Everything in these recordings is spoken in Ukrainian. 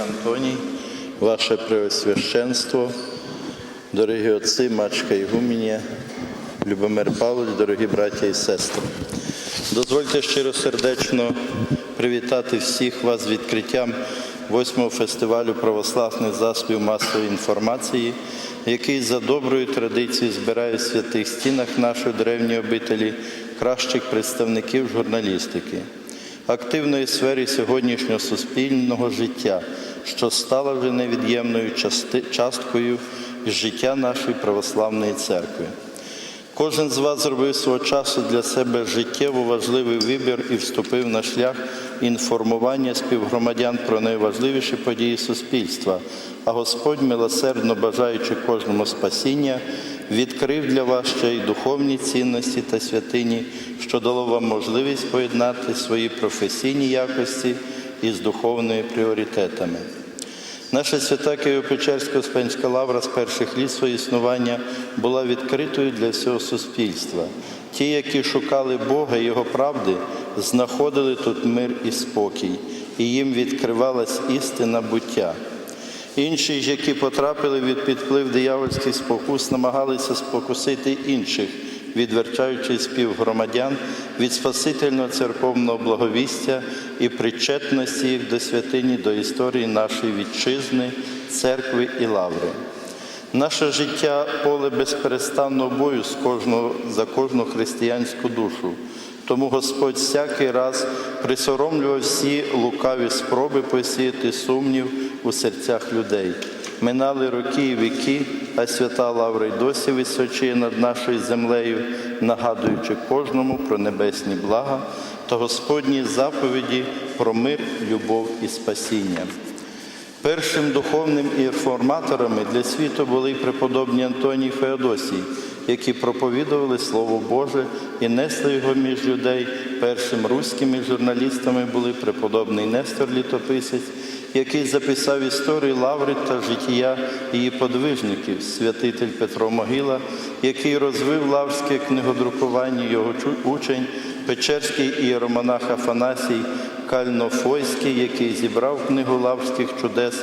Антоній, ваше Преосвященство, дорогі отці, мачка Ігумінія, Любомир Павлович, дорогі браття і сестри. Дозвольте щиросердечно привітати всіх вас з відкриттям 8-го фестивалю православних засобів масової інформації, який за доброю традицією збирає в святих стінах нашої древньої обителі кращих представників журналістики активної сфері сьогоднішнього суспільного життя, що стала вже невід'ємною часткою життя нашої православної церкви. Кожен з вас зробив свого часу для себе життєво важливий вибір і вступив на шлях інформування співгромадян про найважливіші події суспільства. А Господь, милосердно бажаючи кожному спасіння, відкрив для вас ще й духовні цінності та святині, що дало вам можливість поєднати свої професійні якості із духовними пріоритетами. Наша свята Києво-Печерська Успенська лавра з перших літ свого існування була відкритою для всього суспільства. Ті, які шукали Бога і Його правди, знаходили тут мир і спокій, і їм відкривалась істина буття. Інші ж, які потрапили від підплив диявольських спокус, намагалися спокусити інших, відвертаючи співгромадян від Спасительного церковного благовістя і причетності їх до святині, до історії нашої вітчизни, церкви і лаври. Наше життя поле безперестанного бою з кожного, за кожну християнську душу. Тому Господь всякий раз присоромлював всі лукаві спроби посіяти сумнів у серцях людей. Минали роки і віки, а свята Лавра й досі височіє над нашою землею, нагадуючи кожному про небесні блага та Господні заповіді про мир, любов і спасіння. Першим духовним інформаторами для світу були преподобні Антоній Феодосій, які проповідували Слово Боже і несли його між людей. Першим руськими журналістами були преподобний Нестор Літописець, який записав історію лаври та життя її подвижників, святитель Петро Могила, який розвив лаврське книгодрукування, його учень, Печерський ієромонах Афанасій Кальнофойський, який зібрав книгу лаврських чудес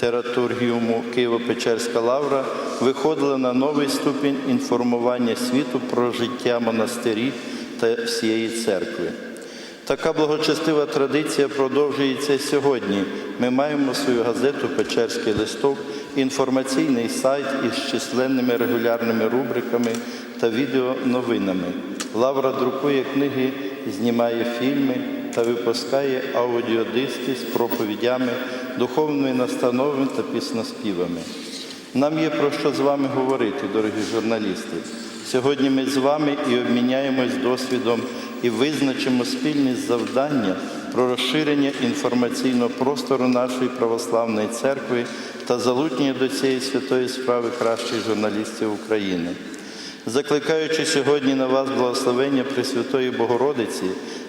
тератургіуму Києво-Печерська лавра, виходила на новий ступінь інформування світу про життя монастирів та всієї церкви. Така благочестива традиція продовжується сьогодні. Ми маємо свою газету Печерський листок, інформаційний сайт із численними регулярними рубриками та відеоновинами. Лавра друкує книги, знімає фільми та випускає аудіодиски з проповідями, духовними настановами та пісноспівами. Нам є про що з вами говорити, дорогі журналісти. Сьогодні ми з вами і обміняємось досвідом і визначимо спільні завдання про розширення інформаційного простору нашої православної церкви та залучення до цієї святої справи кращих журналістів України. Закликаючи сьогодні на вас благословення Пресвятої Богородиці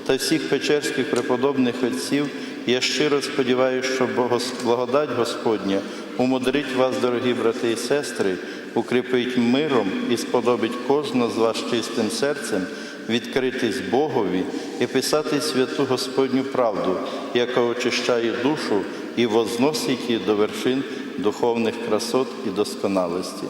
та всіх печерських преподобних отців, я щиро сподіваюся, що благодать Господня умудрить вас, дорогі брати і сестри, укріпить миром і сподобить кожного з вас чистим серцем відкритись Богові і писати святу Господню правду, яка очищає душу і возносить її до вершин духовних красот і досконалості.